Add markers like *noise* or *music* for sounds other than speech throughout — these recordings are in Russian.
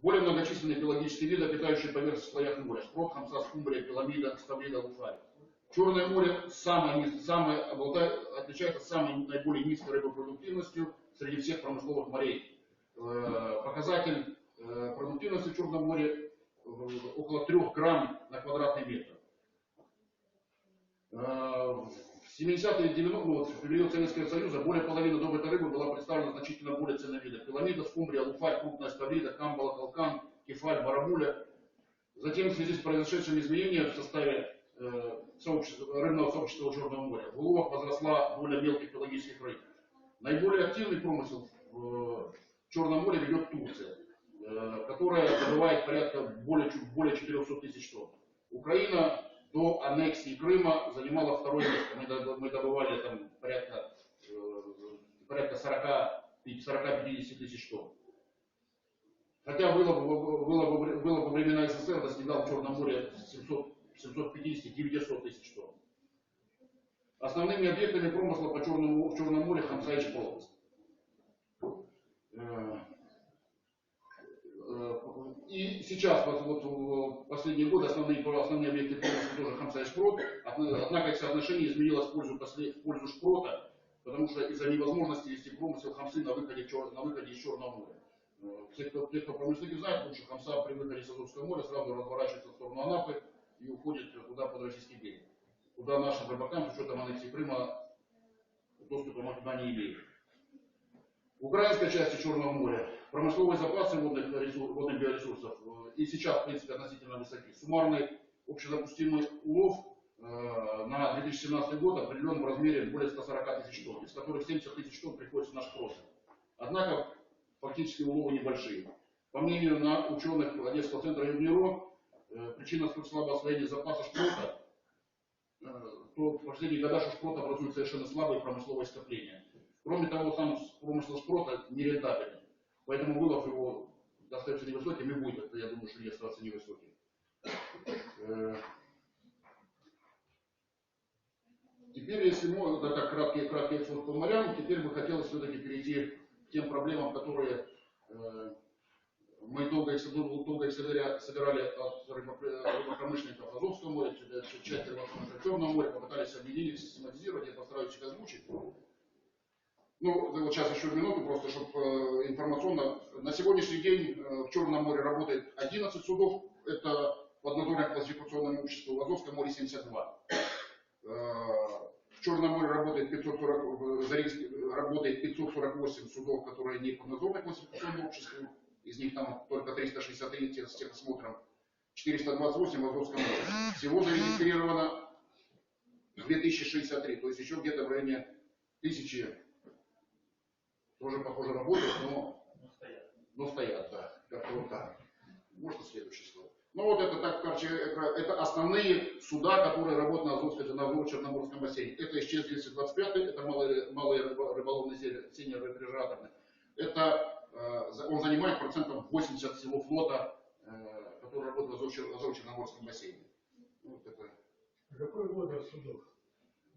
Более многочисленные пелагические виды, обитающие по верхних слоях моря. Шпрот, хамса, скумбрия, пиламида, ставрида, луфарь. Черное море самое, самое, обладает, отличается самой наиболее низкой рыбопродуктивностью среди всех промысловых морей. Э, показатель э, продуктивности в Черном море э, около 3 грамм на квадратный метр. 70-е и 90-е, ну, вот, в период Советского Союза более половины добытой рыбы была представлена значительно более ценных видов. Пиламида, скумбрия, луфарь, крупная ставрида, камбала, толкан, кефаль, барабуля. Затем в связи с произошедшими изменениями в составе э, рыбного сообщества Черного моря в уловах возросла доля мелких пелагических рыб. Наиболее активный промысел в э, Черном море ведет Турция, э, которая добывает порядка более, более 400 тысяч тонн. Украина до аннексии Крыма занимала второе место. Мы, мы добывали там порядка, э, порядка 40-50 тысяч тонн. Хотя было бы, было, было бы времена СССР, достигал в Черном море 700 750-900 тысяч тонн. Основными объектами промысла по Черному, в Черном море Хамса и. Э, э, И сейчас, вот, вот в последние годы, основные, основные объекты промысла тоже Хамса и Шпрот, Одна- однако соотношение изменилось в пользу, в пользу Шпрота, потому что из-за невозможности вести промысел Хамсы на выходе, на выходе из Черного моря. Э, Те, кто, те, кто промышленники знают, лучше Хамса при выходе из Азовского моря сразу разворачивается в сторону Анапы и уходит туда под российский берег. Куда нашим рыбакам, с учетом аннексии Крыма, доступа мы не имеем. Украинской части Черного моря промысловые запасы водных, ресур- водных биоресурсов э, и сейчас, в принципе, относительно высоки. Суммарный общедопустимый улов э, на 2017 год определен в размере более 140 тысяч тонн, из которых 70 тысяч тонн приходится на шпроты. Однако фактически уловы небольшие. По мнению на ученых Одесского центра Югнеро, э, причина слабого освоения запаса шпрота, то в последние годы у шпрота образует совершенно слабые промысловые скопления. Кроме того, сам промысел шпрота нерентабельный, поэтому вылов его остается невысоким и будет, я думаю, что и остаться невысоким. Э, Теперь, если можно, так краткий, краткий экскурс по морям, теперь бы хотелось все-таки перейти к тем проблемам, которые э, мы долго их, собирали, от рыбопр- рыбопромышленников Азовского моря, часть рыбопромышленников Черного моря, попытались объединить, систематизировать, я постараюсь их озвучить. Ну, вот сейчас еще минуту, просто чтобы информационно. На сегодняшний день э, в Черном море работает 11 судов, это поднадзорное классификационное общество, в Азовском море 72. Э, В Черном море работает 540, в Заринске работает 548 судов, которые не поднадзорное классификационное общество, из них там только 363 те- с техосмотром, 428 в Азовском море. Всего зарегистрировано 2063, то есть еще где-то в районе тысячи тоже, похоже, работают, но, но стоят, да, как-то вот так. Можно следующее слово. Ну вот это так, короче, это, это основные суда, которые работают на Азовском, на Азово-Черноморском бассейне. Это исчез-225, это рыба- рыболовный север, синий рефрижераторный. Это, э, он занимает процентов 80 всего флота, э, который работает в Азов- Азово-Черноморском бассейне. Ну, Вот это Какой возраст судов?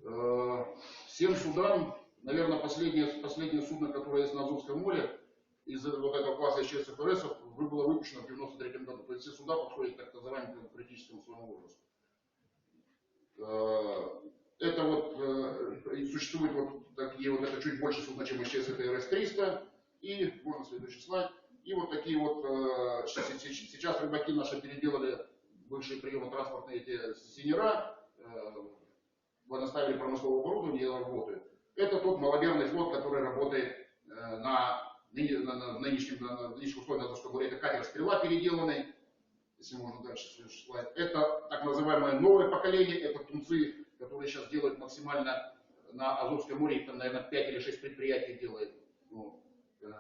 Э, Всем судам, наверное, последнее, последнее судно, которое есть на Азовском море, из вот этого класса СЧС-ФРС, было выпущено в 93 году. То есть все суда подходят к так называемому критическому своему возрасту. Э, Это вот, э, и существует вот такие вот, это чуть больше судна, чем СЧС, это РС-300, и, можно следующий слайд, и вот такие вот, э, сейчас рыбаки наши переделали бывшие приемы транспортные эти синера, э, наставили промысловое оборудование и работают. Это тот маломерный флот, который работает э, на, на- на нынешнем, на, на нынешних условиях Азовского моря. Это катер «Стрела» переделанный, если можно дальше слайд. Это так называемое новое поколение, это тунцы, которые сейчас делают максимально на Азовском море, там, наверное, 5 или 6 предприятий делает. Э,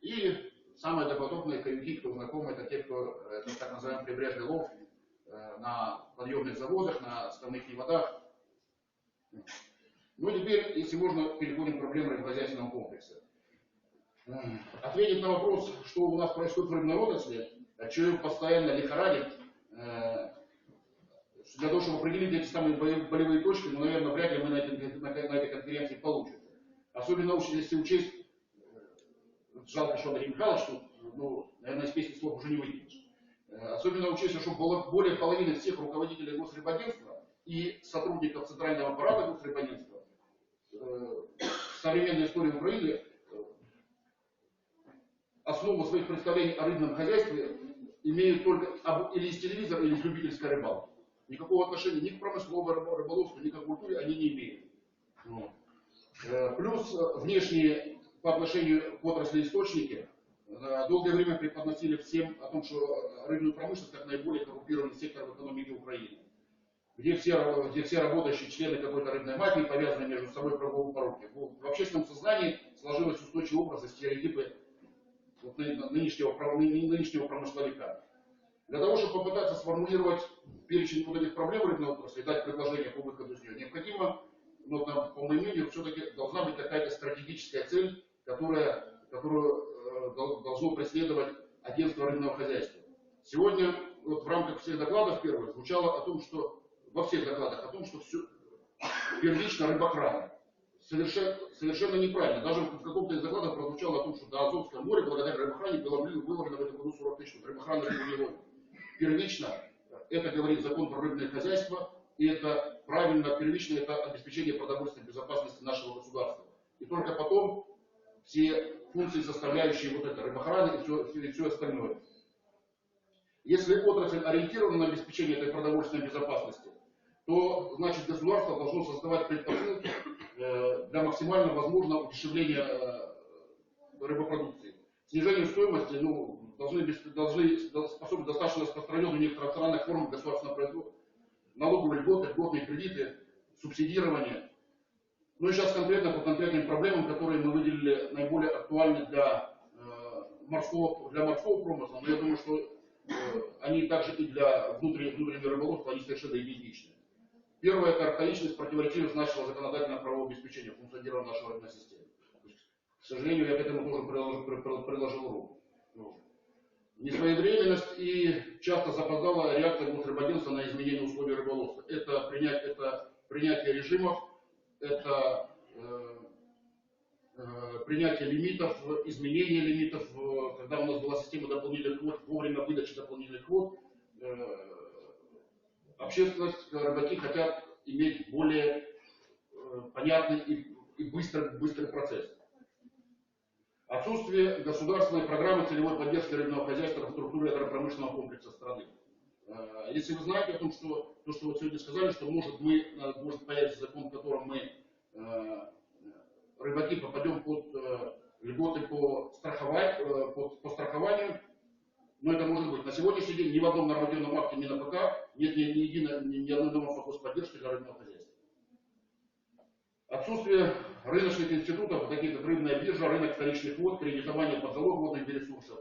И самые допотопные каюки, кто знаком, это те, кто, э, это так называемый прибрежный лов на подъемных заводах, на основных водах. Ну, теперь, если можно, переходим к проблемам рыбохозяйственного комплекса. Ответить на вопрос, что у нас происходит в рыбной отрасли, а что его постоянно лихорадит, э, для того, чтобы определить эти самые болевые точки, ну, наверное, вряд ли мы на, этой- на, на конференции получим. Особенно если учесть, э, жалко, что Андрей Михайлович тут ну, наверное, из песни слов уже не выкинешь. Э, Особенно учесть, что более половины всех руководителей госрыбагентства и сотрудников центрального аппарата госрыбагентства э, в современной истории Украины э, основу своих представлений о рыбном хозяйстве имеют только об- или из телевизора, или из любительской рыбалки. Никакого отношения ни к промысловому рыбо- рыболовству, ни к культуре они не имеют. Вот. Э, Плюс внешние по отношению к отрасли источники долгое время преподносили всем о том, что рыбную промышленность как наиболее коррумпированный сектор в экономике Украины. Где все, где все работающие члены какой-то рыбной мафии повязаны между собой круговой поруки. Вот В общественном сознании сложилось устойчивый образ и стереотипы вот ны- нынешнего, нынешнего промысловика. Для того, чтобы попытаться сформулировать перечень вот этих проблем рыбной отрасли и дать предложение по выходу из нее, необходимо, ну, там, по моему мнению, все-таки должна быть какая-то стратегическая цель, которая, которую э, дол- должно преследовать агентство рыбного хозяйства. Сегодня вот в рамках всех докладов первых звучало о том, что во всех докладах о том, что все первично рыбокраны. Совершенно, совершенно неправильно. Даже в каком-то из докладов прозвучало о том, что до Азовского моря благодаря рыбохране было вылов- выловлено в этом году 40 тысяч тонн. Рыбохрана рыбу не. Первично, это говорит закон про рыбное хозяйство, и это правильно, первично это обеспечение продовольственной безопасности нашего государства. И только потом все функции, составляющие вот это, рыбохраны и все, и все остальное. Если отрасль ориентирована на обеспечение этой продовольственной безопасности, то значит государство должно создавать предпосылки э, для максимально возможного удешевления э, рыбопродукции. Снижению стоимости ну, должны, должны способны достаточно распространенные в некоторых формы государственного производства. Налоговые льготы, льготные кредиты, субсидирование. Ну и сейчас конкретно по конкретным проблемам, которые мы выделили наиболее актуальны для, э, морского, для морского промысла, но я думаю, что они также и для внутреннего, внутреннего рыболовства, они совершенно идентичны. Это архаичность, противоречивость нашего законодательного правового обеспечения функционирования нашей рыночной системы. К сожалению, я к этому тоже приложил, при- при- приложил руку. Несвоевременность и часто запоздалая реакция госрыбагентства на изменение условий рыболовства. Это, принять, это принятие режимов, это э, э, принятие лимитов, изменение лимитов, э, когда у нас была система дополнительных квот, вовремя выдачи дополнительных квот, общественность, рыбаки хотят иметь более э, понятный и, и быстрый, быстрый процесс. Отсутствие государственной программы целевой поддержки рыбного хозяйства в структуре агропромышленного комплекса страны. Э, Если вы знаете о том, что то, что вы сегодня сказали, что может, мы, э, может появиться закон, в котором мы, э, рыбаки, попадем под э, льготы по, страховать, э, под- по страхованию, но это может быть. На сегодняшний день ни в одном нормативном акте МинАПК нет ни, ни, единой- ни, ни одной нормы по господдержке для рыбного хозяйства. Отсутствие рыночных институтов, таких как рыбная биржа, рынок вторичных вод, кредитование под залог водных ресурсов.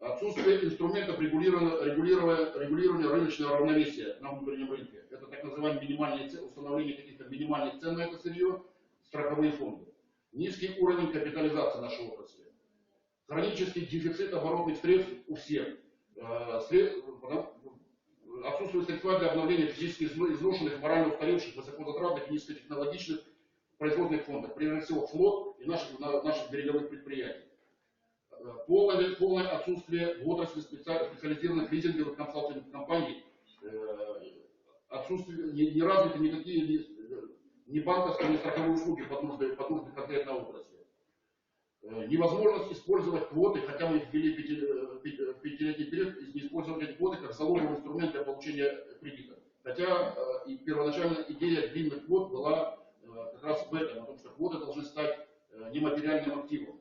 Отсутствие инструментов регулирования, регулирования, регулирования рыночного равновесия на внутреннем рынке. Это так называемые минимальные цены, установление каких-то минимальных цен на это сырье, страховые фонды. Низкий уровень капитализации нашей отрасли. Хронический дефицит оборотных средств у всех. Э, сред- потому- Отсутствие средства для обновления физически изно- изношенных, морально устаревших, высокозатратных и низкотехнологичных производственных фондов. Прежде всего флот и наших, на- наших береговых предприятий. Э, Полное, полное отсутствие в отрасли специа- специализированных лизинговых консалтинговых компаний. Э, Отсутствие, не, не развиты никакие ни, ни банковские, ни страховые услуги под нужды, под нужды конкретной отрасли. Э, Невозможность использовать квоты, хотя мы ввели э, пятилетний период, использовать эти квоты как залоговый инструмент для получения кредита. Хотя э, и первоначально идея длинных квот была как раз в этом, о том, что квоты должны стать нематериальным активом.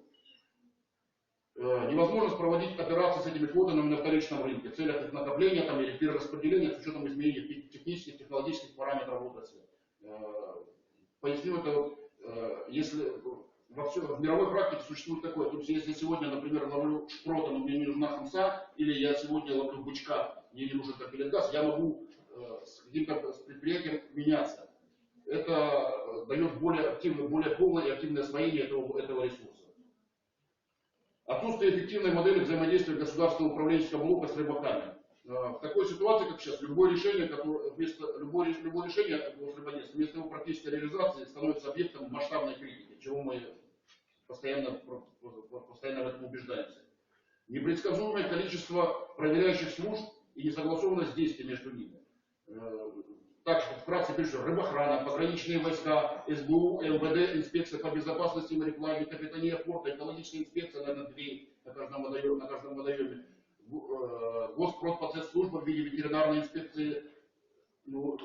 Невозможность проводить операции с этими квотами на вторичном рынке в целях их накопления там, или перераспределения с учетом изменений тех- технических, технологических параметров отрасли. Поясню это, если во все, в мировой практике существует такое, то есть если сегодня, например, ловлю шпрота, но мне не нужна хамса, или я сегодня ловлю бычка, мне не нужен капеллет газ, я могу э, с каким-то предприятием меняться. Это э, дает более активное, более полное и активное освоение этого, этого ресурса. Отсутствие эффективной модели взаимодействия государственного управленческого блока с рыбаками. Э, В такой ситуации, как сейчас, любое решение, которое, вместо, любое, любое решение Госрыбагентства, вместо его практической реализации становится объектом масштабной критики, чего мы постоянно, постоянно в этом убеждаемся. Непредсказуемое количество проверяющих служб и несогласованность действий между ними. Э, Так что вкратце пишу, рыбохрана, пограничные войска, СБУ, МВД, инспекция по безопасности мореплавания, капитания порта, экологическая инспекция, наверное, две на каждом водоеме, на каждом водоеме. Э, Госпродспоцслужба в виде ветеринарной инспекции. Ну,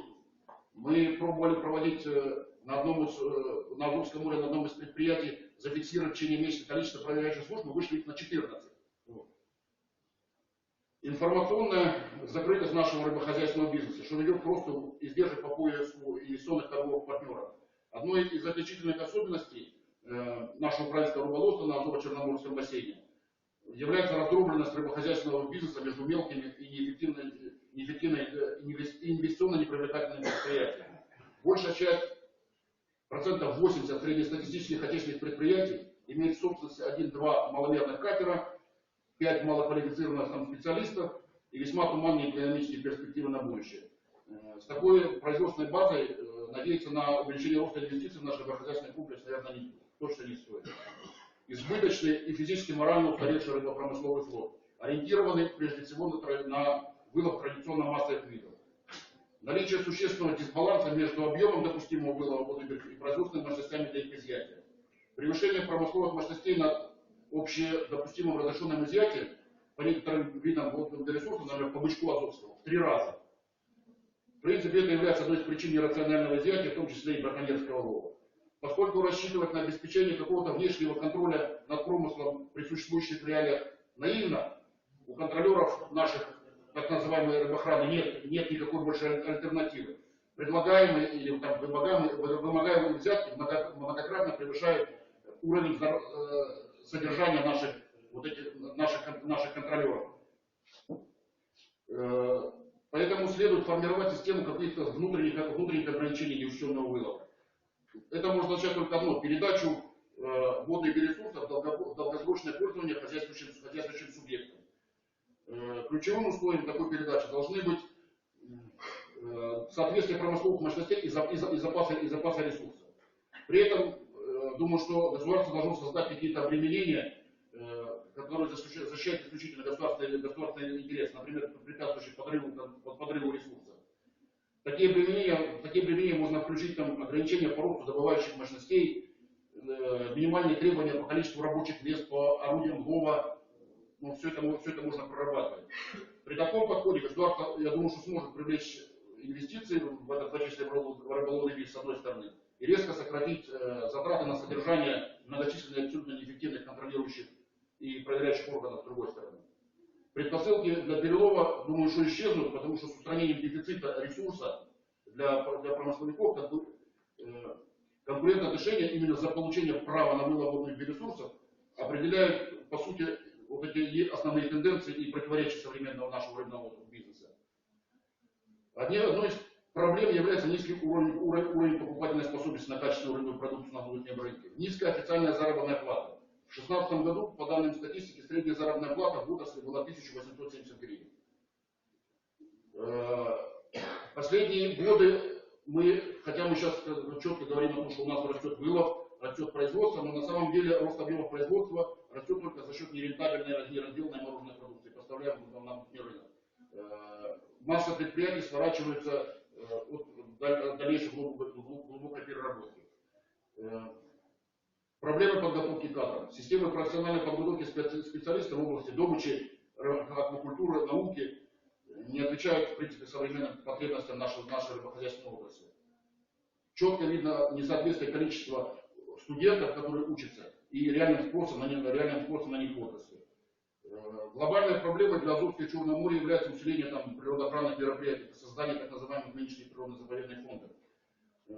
мы пробовали проводить э, на одном из, э, на Азовском море, на одном из предприятий, зафиксировать в течение месяца количество проверяющих служб, мы вышли их на 14. Вот. Информационная закрытость нашего рыбохозяйственного бизнеса, что ведет просто издержек по поясу инвестиционных торговых партнеров. Одной из отличительных особенностей нашего украинского рыболовства на Азово-Черноморском бассейне является раздробленность рыбохозяйственного бизнеса между мелкими и неэффективной, э, инвес- инвестиционно непривлекательными предприятиями. Большая часть, процентов 80 среднестатистических отечественных предприятий имеет в собственности один-два маломерных катера, 5 малоквалифицированных там специалистов и весьма туманные экономические перспективы на будущее. Э, С такой производственной базой э, надеяться на увеличение роста инвестиций в наш рыбохозяйственный комплекс, наверное, не, точно не стоит. Избыточный и физически морально устаревший рыбопромысловый флот, ориентированный прежде всего на, на вылов традиционно массовых видов. Наличие существенного дисбаланса между объемом допустимого вылова водных и производственными мощностями для их изъятия. Превышение промысловых мощностей над общедопустимым разрешенным изъятием по некоторым видам водных ресурсов, например, по бычку Азовского, в три раза. В принципе, это является одной из причин нерационального изъятия, в том числе и браконьерского лова. Поскольку рассчитывать на обеспечение какого-то внешнего контроля над промыслом при существующих реалиях наивно, у контролеров наших так называемой рыбохраны нет, нет никакой больше аль- альтернативы. Предлагаемые или там, вымогаемые, вы- вымогаемые взятки много- многократно превышают уровень э, содержания наших, вот этих, наших, наших контролеров. Э, Поэтому следует формировать систему каких-то внутренних, внутренних ограничений неучтенного вылова. Это может означать только одно – передачу э, водных ресурсов в долго- в долгосрочное пользование хозяйствующим, хозяйствующим субъектам. Э, Ключевым условием такой передачи должны быть э, соответствие промысловых мощностей и, за- запаса, и запаса ресурсов. При этом, думаю, что государство должно создать какие-то обременения, которые защищают, исключительно государственный, государственный интерес, например, препятствующие подрыву, подрыву ресурсов. Такие обременения, такие обременения можно включить там, ограничения по росту добывающих мощностей, э, минимальные требования по количеству рабочих мест, по орудиям лова, ну, все это, все это можно прорабатывать. При таком подходе государство, я думаю, что сможет привлечь инвестиции в этот отечественный рыболов- рыболовный бизнес с одной стороны, и резко сократить э, затраты на содержание многочисленных абсолютно неэффективных контролирующих и проверяющих органов с другой стороны. Предпосылки для перелова, думаю, что исчезнут, потому что с устранением дефицита ресурса для, для промысловиков э, конкурентное отношение именно за получение права на вылов водных ресурсов определяет, по сути, вот эти основные тенденции и противоречия современного нашего рыбного бизнеса. Одни- одной из проблем является низкий уровень, уровень, уровень покупательной способности на качественную рыбную продукцию на внутреннем рынке. Низкая официальная заработная плата. В 2016 году, по данным статистики, средняя заработная плата в отрасли была 1870 гривен. Э, Последние годы мы, хотя мы сейчас четко говорим о том, что у нас растет вылов, растет производство, но на самом деле рост объемов производства растет только за счет нерентабельной, неразделанной мороженой продукции, поставляемой на внутренний рынок. Э, Масса предприятий сворачивается э, от даль- дальнейшей глубокой переработки. Э, Проблемы подготовки кадров. Системы профессиональной подготовки специ- специалистов в области добычи, р- аквакультуры, науки не отвечают, в принципе, современным потребностям нашей, нашей рыбохозяйственной отрасли. Четко видно несоответствие количества студентов, которые учатся, и реальным спросом на, них- реальным спросом на них в отрасли. Э, Глобальной проблемой для Азовского и Черного моря является усиление там, природоохранных мероприятий, создание так называемых нынешних природно-заповедных фондов. Э,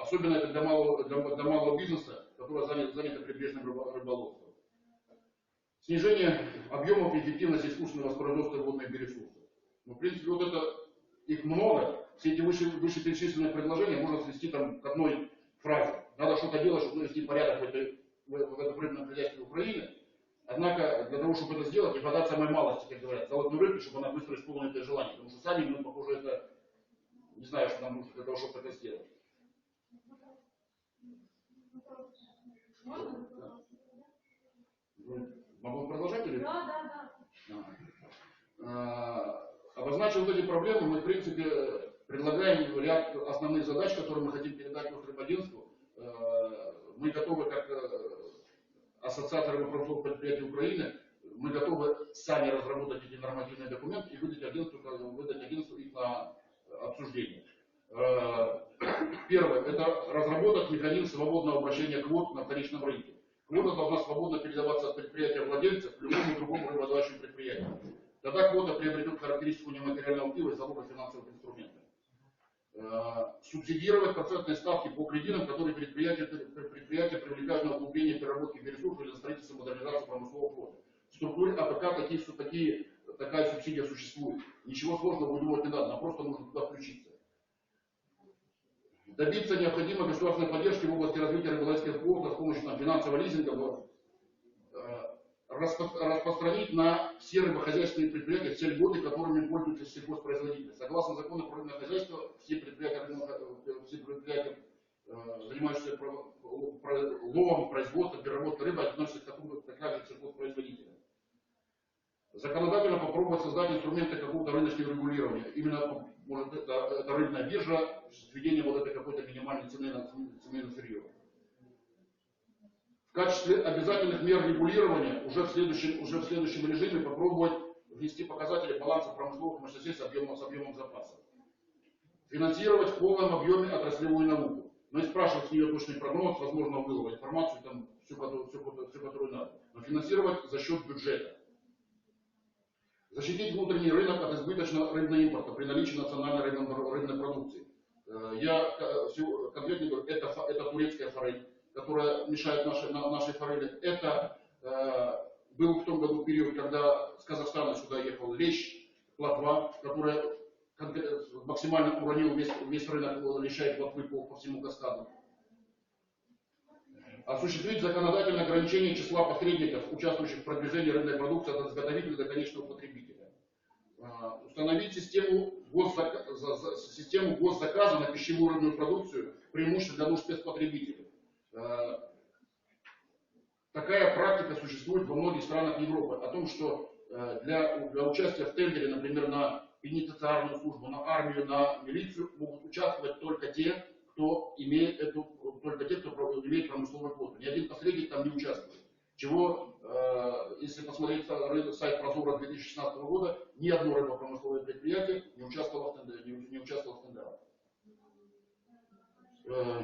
Особенно это для малого, для, для малого бизнеса, который занят, занято прибрежным рыбо- рыболовством. Снижение объемов и эффективности искусственного воспроизводства водных ресурсов. Ну, в принципе, вот это, их много. Все эти выше, вышеперечисленные предложения можно свести там к одной фразе. Надо что-то делать, чтобы навести порядок в, этой, в, в этом рыбном хозяйстве Украины. Однако, для того, чтобы это сделать, не хватает самой малости, как говорят, золотой рыбки, чтобы она быстро исполнила это желание. Потому что сами мы, похоже, это не знаю, что нам нужно для того, чтобы это сделать. Могу продолжать или? Да, да, да. А, Обозначив вот эти проблемы, мы, в принципе, предлагаем ряд основных задач, которые мы хотим передать Росрыбагентству. Э, Мы готовы, как э, Ассоциация рыбопромысловых предприятий Украины, мы готовы сами разработать эти нормативные документы и выдать агентству, выдать агентству их на обсуждение. Первое – это разработать механизм свободного обращения квот на вторичном рынке. Квота должна свободно передаваться от предприятия владельца к любому другому рыбодавающему предприятию. Тогда квота приобретет характеристику нематериального актива и залога финансовых инструментов. Э, Субсидировать процентные ставки по кредитам, которые предприятия, предприятия привлекают на углубление переработки ресурсов или на строительство и модернизацию промыслового флота. В структуре АПК такие, такие, такая субсидия существует. Ничего сложного выдумывать не надо, просто нужно туда включиться. Добиться необходимой государственной поддержки в области развития рыболовецких флота с помощью финансового лизинга, э, распро- распространить на все рыбохозяйственные предприятия все льготы, которыми пользуются сельхозпроизводители. Согласно закону про рыбное хозяйство, все предприятия, э, все предприятия э, занимающиеся ловом, производством, переработкой рыбы, относятся к такому как сельхозпроизводителям. Законодательно попробовать создать инструменты какого-то рыночного регулирования. Именно, может, это, это рыбная биржа с введением вот этой какой-то минимальной цены на, цены на сырье. В качестве обязательных мер регулирования уже в следующем, уже в следующем режиме попробовать внести показатели баланса промысловых мощностей с объемом, с объемом запаса. Финансировать в полном объеме отраслевую науку. Но и спрашивать с нее точный прогноз, возможно, вылова информацию, там, всю, всю, которую- всю, которую надо. Но финансировать за счет бюджета. Защитить внутренний рынок от избыточного рыбного импорта при наличии национальной рыбной, продукции. Э, Я э, конкретно говорю, это, это турецкая форель, которая мешает нашей, на- нашей форели. Это э, был в том году период, когда с Казахстана сюда ехал лещ, плотва, которая максимально уронил весь, весь рынок леща и плотвы по, по всему каскаду. Осуществить законодательное ограничение числа посредников, участвующих в продвижении рыбной продукции от изготовителя до конечного потребителя. А, Установить систему, за- систему госзаказа на пищевую продукцию, преимущественно для нужд спецпотребителей. А, Такая практика существует во многих странах Европы. О том, что э, для, для участия в тендере, например, на пенитенциарную службу, на армию, на милицию, могут участвовать только те, кто имеет эту, только те, кто имеет промысловую квоту. Ни один посредник там не участвует. Чего, э, если посмотреть сайт Прозора 2016 года, ни одно рыбопромысловое предприятие не участвовало в тендере. Не, не участвовало в тендерах. Э,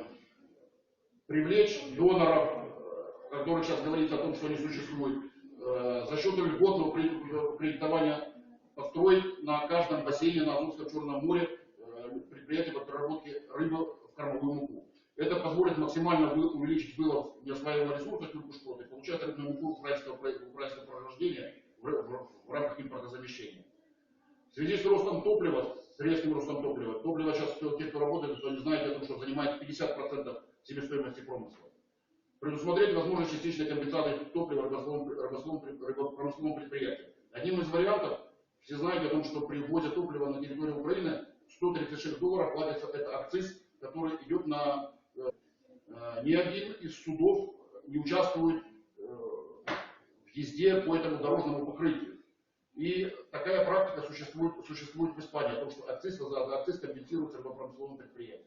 привлечь доноров, э, о которых сейчас говорится о том, что они существуют, э, за счет льготного кредит- кредитования построить на каждом бассейне на Азовском Черном море предприятие по переработке рыбы в кормовую муку. Это позволит максимально увеличить вылов неосвояемого ресурса тюркушкоты, получать рыбную муку украинского, про- украинского производения в, рамках импортозамещения. В связи с ростом топлива, с резким ростом топлива, топливо сейчас, кто- те, кто работает, то не знаете о том, что занимает 50% себестоимости промысла. Предусмотреть возможность частичной компенсации топлива рыбословом, рыбословом, рыбо- промысловом предприятии. Одним из вариантов, все знаете о том, что при ввозе топлива на территорию Украины 136 долларов платится это акциз, который идет на ни один из судов не участвует э, в езде по этому дорожному покрытию. И такая практика существует, существует в Испании, о том, что акциз, за, акциз компенсируется рыбопромысловым предприятием.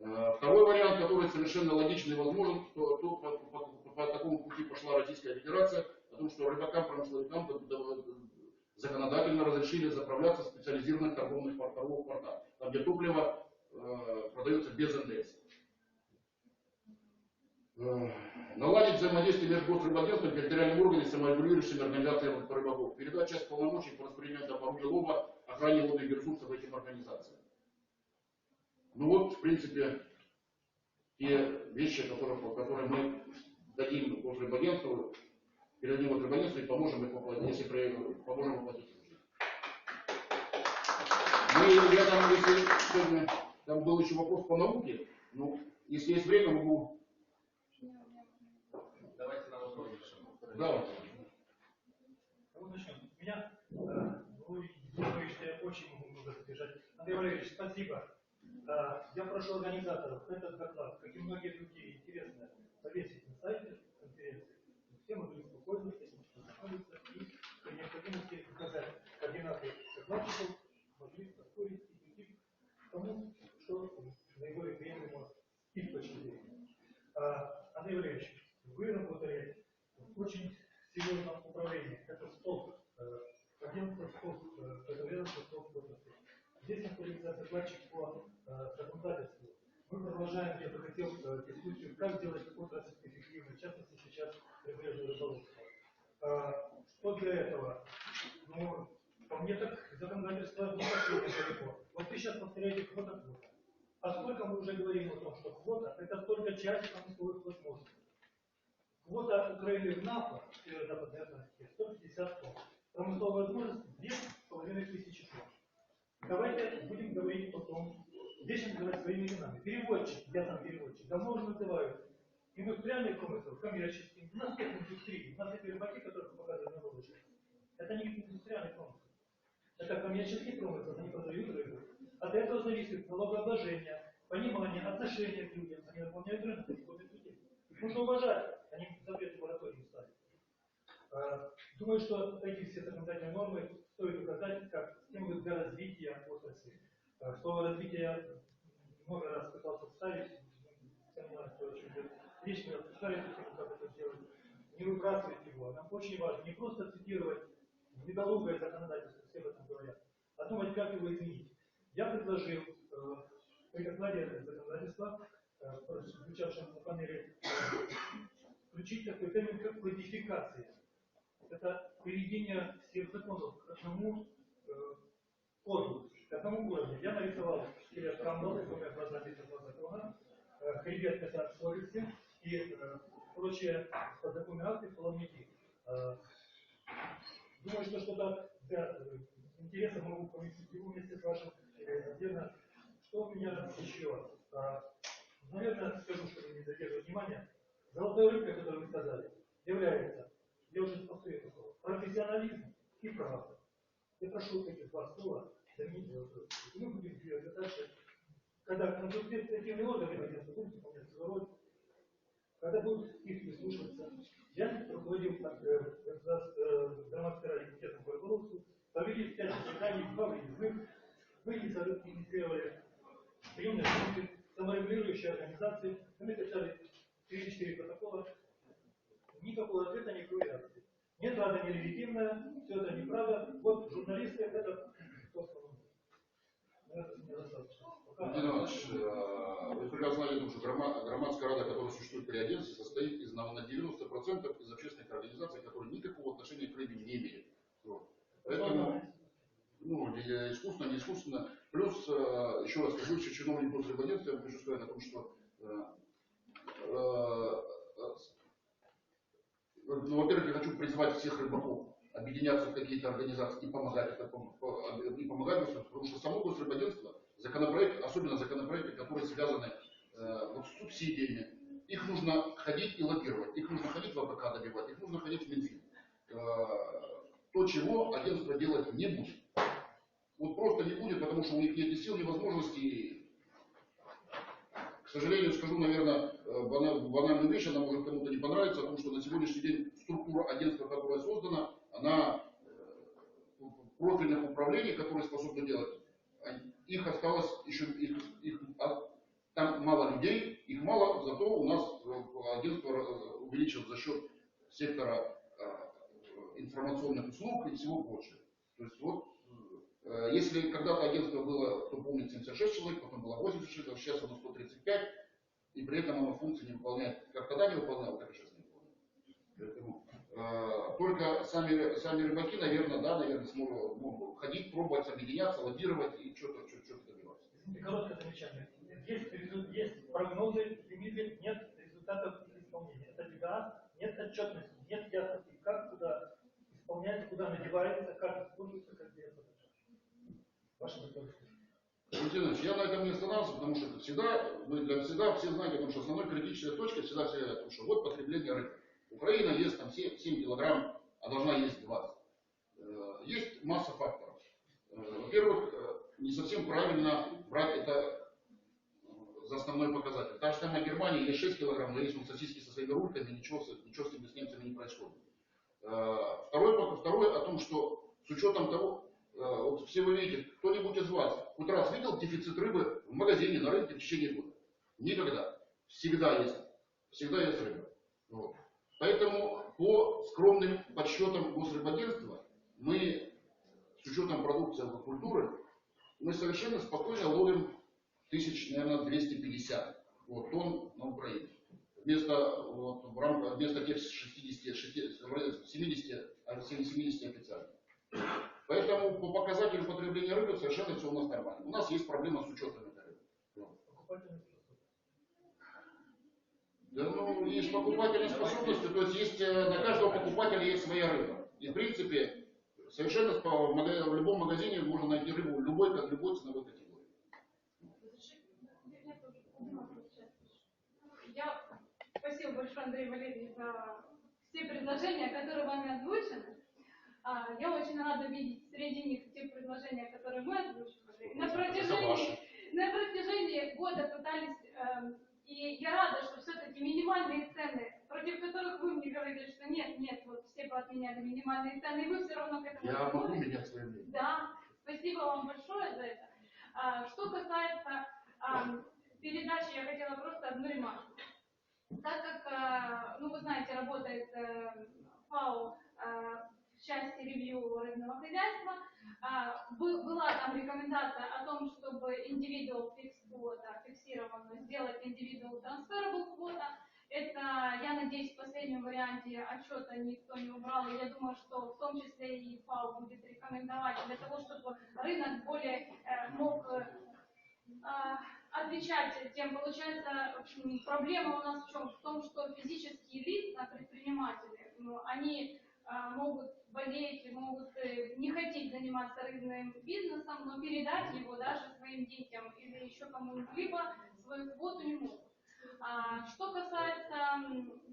Э, Второй вариант, который совершенно логичный и возможен, то, то по, по- по- по такому пути пошла Российская Федерация, о том, что рыбакам, д- законодательно разрешили заправляться в специализированных торговых портах, там, где топливо э, продается без НДС. Э, Наладить взаимодействие между госрыбагентством, территориальными органами, саморегулирующими организациями рыбаков. Передать часть полномочий по распределению обороне лова, охране водных ресурсов этим организациям. Ну вот, в принципе, те вещи, которые, которые мы дадим Госрыбагентству, передадим Госрыбагентству и поможем их воплотить, если поможем воплотить. Мы, я там, если там был еще вопрос по науке, ну, если есть время, могу... Давайте на вопрос решим. Да, Вот начнем. Меня, э, вы думаю, что я очень могу много задержать. Андрей Валерьевич, спасибо. Э, Я прошу организаторов этот доклад, как и многие другие интересные, повесить на сайте конференции. Все могли спокойно этим закладчиков могли поспорить и прийти к тому, что наиболее приемлемо их точки зрения. А, Андрей Валерьевич, вы работали в очень серьезном управлении. Это столб, э, агентство столб, э, это ведомство столб отрасли. Здесь находится докладчик по э, законодательству. Мы продолжаем, я бы хотел, э, дискуссию, как сделать отрасль эффективной, в частности, сейчас прибрежное рыболовство. А, Что для этого? Ну, по мне так законодательство не совсем далеко. Вот вы сейчас повторяете квота квота. А сколько мы уже говорим о том, что квота это часть промысловых возможностей. Квота Украины в НАФО, Северо-Западной Атлантике, 150 тонн. Промысловая возможность 2,5 тысячи тонн. Давайте будем говорить о том, здесь называть своими именами. Переводчик, я там переводчик, давно уже называют индустриальный промысел, коммерческий. У нас нет индустрии. У нас эти рыбаки, которых показывают на ролике, это не индустриальный промысел. Это коммерческий промысел, они продают рыбу. От этого зависит налогообложение, понимание, отношение к людям. Они наполняют рынок, они кормят людей. Нужно уважать, а не запрет мораторий ставить. А, Думаю, что эти все законодательные нормы стоит указать как стимулы для развития отрасли. А, Слово развитие я много раз пытался вставить, понимают, что очень как это сделать. Не выбрасывать его. Нам очень важно не просто цитировать недолугое законодательство, все об этом говорят, а думать, как его изменить. Я предложил э, законодательства, э, звучавшем на панели, э, включить такой термин, как кодификация. Это приведение всех законов к одному э, коду, к одному уровню. Я нарисовал четыре преамбулы, двумя глазами два закона, э, хребет это кодексы и прочие подзаконные акты Думаю, что что-то для интереса могу его вместе с вашим отдельно. Что у меня еще? А, Наверное, скажу, чтобы не задерживать внимание. Золотой рыбкой, которую вы сказали, является, я уже повторю это слово, профессионализм и правда. Я прошу эти два слова заменить золотой рыбкой. И мы будем двигаться дальше. Когда консультативные органы будут выполнять свою роль, когда будут их прислушиваться. Я руководил громадским комитетом по рыболовству, провели пять заседаний, два выездных, мы инициировали приемные пункты, саморегулирующие организации, мы написали 3-4 протокола, никакого ответа, никакой реакции. Нет, рада нелегитимная, все это неправда. Вот журналисты, это кто сказал? Это Владимир Иванович, э, вы прекрасно знаете, что грома- громадская рада, которая существует при агентстве, состоит из на на 90% из общественных организаций, которые никакого отношения к рыбе не имеют. Поэтому, ну, искусственно, не искусственно. Плюс, э, еще раз, как бывший чиновник Госрыбагентства, я хочу сказать о том, что э, э, ну, во-первых, я хочу призвать всех рыбаков объединяться в какие-то организации и помогать, и помогать государству, потому что само госрыбагентство, законопроект, особенно законопроекты, которые связаны вот с субсидиями, их нужно ходить и лоббировать, их нужно ходить в АПК добивать, их нужно ходить в Минфин. Э, то, чего агентство делать не будет. Вот просто не будет, потому что у них нет ни сил, ни возможностей. К сожалению, скажу, наверное, э, бана- банальную вещь, она может кому-то не понравиться, о том, что на сегодняшний день структура агентства, которая создана, она э, профильных управлений, которые способны делать, они- их осталось еще, их, их, а, там мало людей, их мало, зато у нас э, агентство э, увеличилось за счет сектора э, информационных услуг и всего прочего. То есть вот, э, если когда-то агентство было, кто помнит, 76 человек, потом было 86, а сейчас оно 135, и при этом оно функции не выполняет, как тогда не выполняло, так и сейчас не выполняет. Поэтому э, только сами, сами рыбаки, наверное, да, наверное, смогут могут ходить, пробовать объединяться, лоббировать и что-то что добиваться. Короткое замечание. Есть, есть прогнозы, лимиты, нет результатов их исполнения. Это беда, нет отчетности, нет ясности, как куда исполняется, куда надевается, как используется, как делается. Ваше достоинство. Валентин Ильич, на останавливался, потому что это всегда, вы для всегда все знаете, потому что основной критической точкой всегда все говорят, что вот потребление рыбы. Украина ест там 7, 7 килограмм, а должна есть 20. Э, Есть масса факторов. Э, Во-первых, э, не совсем правильно брать это за основной показатель. Та же самая Германия ест 6 килограмм, но есть он сосиски со своими рульками, ничего, ничего с ними с немцами не происходит. Второй, второй о том, что с учетом того, вот все вы видите, кто-нибудь из вас хоть раз видел дефицит рыбы в магазине, на рынке в течение года? Никогда. Всегда есть. Всегда есть рыба. Вот. Поэтому по скромным подсчетам Госрыбагентства мы с учетом продукции аквакультуры, мы совершенно спокойно ловим тысяч, наверное, 250 вот, тонн на Украине. Вместо, вот, в рамках, вместо тех 60, 60, 70, а 70 официальных. Поэтому по показателю потребления рыбы совершенно все у нас нормально. У нас есть проблема с учетом этой рыбы. Способность. Да, ну, есть покупательные способности, то есть есть, э, на каждого покупателя есть своя рыба. И в принципе, совершенно в любом магазине можно найти рыбу любой, как любой ценовой категории. Я спасибо большое, Андрей Валерьевич, за все предложения, которые вами озвучены. А, Я очень рада видеть среди них те предложения, которые мы озвучивали. На протяжении, на протяжении года пытались, эм, и я рада, что все-таки минимальные цены, против которых вы мне говорили, что нет, нет, вот все поотменяли минимальные цены, и вы все равно к этому Я могу менять свое мнение. Да, спасибо вам большое за это. А, Что касается передачи, я хотела просто одну ремарку. Так как, а, ну вы знаете, работает э, ФАО в части ревью рыбного хозяйства, а, бы- была там рекомендация о том, чтобы индивидуал фикс квота сделать индивидуал transferable квота. Это, я надеюсь, в последнем варианте отчета никто не убрал, и я думаю, что в том числе и ФАО будет рекомендовать для того, чтобы рынок более э, мог э, а, отвечать тем, получается, проблема у нас в чем? В том, что физические лица, предприниматели, ну, они а, могут болеть, могут э, не хотеть заниматься рыбным бизнесом, но передать его даже своим детям или еще кому-либо свою квоту не могут. А, Что касается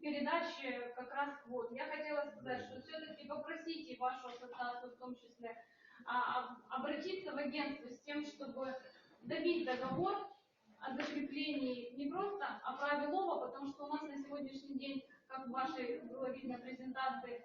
передачи как раз квот, я хотела сказать, что все-таки попросите вашу ассоциацию в том числе а, об- обратиться в агентство с тем, чтобы добить договор о закреплении не просто о праве лова, потому что у нас на сегодняшний день, как в вашей было видно презентации,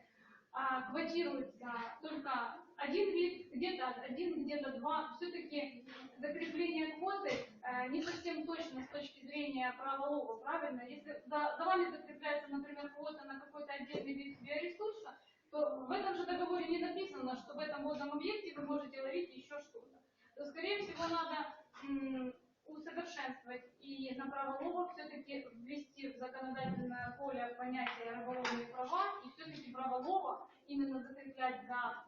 а, квотируется только один вид, где-то один, где-то два. Все-таки закрепление квоты э, не совсем точно с точки зрения права лова, правильно? Если за вами закрепляется, например, квота на какой-то отдельный вид биоресурса, то в этом же договоре не написано, что в этом водном объекте вы можете ловить еще что-то. То, скорее всего, надо усовершенствовать и на право лова все-таки ввести в законодательное поле понятие рыболовные права и все-таки право лова именно закреплять за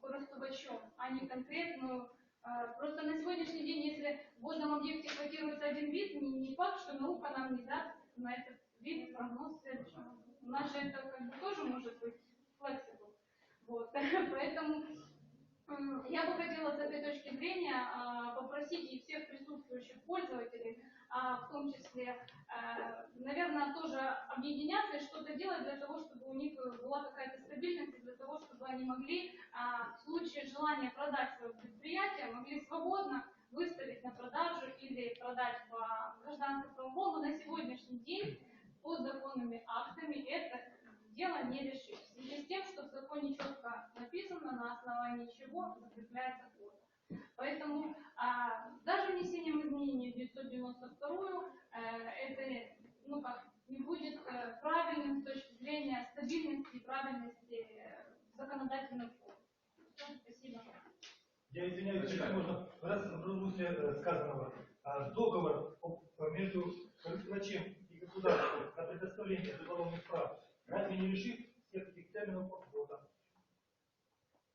користувачом, а не конкретную. э, Просто на сегодняшний день, если в водном объекте квотируется один вид, не, факт, что наука нам не даст на этот вид прогноз следующего. У нас же это как бы тоже может быть flexible. Вот. *laughs* Поэтому Я бы хотела с этой точки зрения а, попросить и всех присутствующих пользователей, а, в том числе, а, наверное, тоже объединяться и что-то делать для того, чтобы у них была какая-то стабильность, для того, чтобы они могли в случае желания продать свое предприятие, могли свободно выставить на продажу или продать по гражданско-правовому. На сегодняшний день под законными актами это дело не решить. В связи с тем, что в законе четко написано, на основании чего закрепляется квота. Поэтому а, даже внесением изменений в 992 э, это ну, как, не будет э, правильным с точки зрения стабильности и правильности э. Всё, Спасибо. Я извиняюсь, если можно, раз в русле э, сказанного, а, договор между користувачем и государством о предоставлении рыболовных прав не решит всех этих терминов по квотам?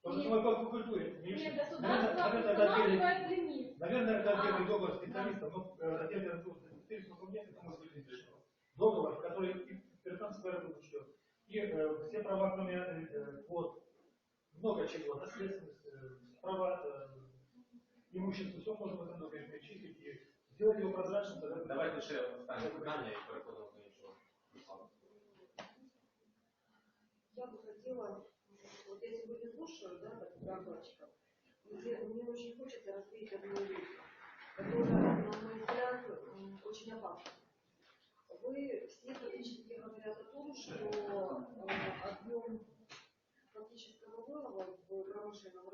То же Нет. самое по аквакультуре. Не Нет, решит. государство Наверное, это отдельный- лимит. Наверное, это отдельный договор специалистов, но э, отдельный договор специалистов по мне это может быть решено. Договор, который и трансфер учет, и э, все права, кроме э, квот, много чего, наследственность, э, права, э, имущество, все можно в этом договоре перечислить и сделать его прозрачным. тогда Давайте ще останнє питання і переходимо Я бы хотела, вот я сегодня слушаю, да, так, докладчиков, мне, очень хочется развеять одну вещь, которая, на мой взгляд, очень опасна. Вы все практически говорят о том, что э, объем фактического вылова в промышленном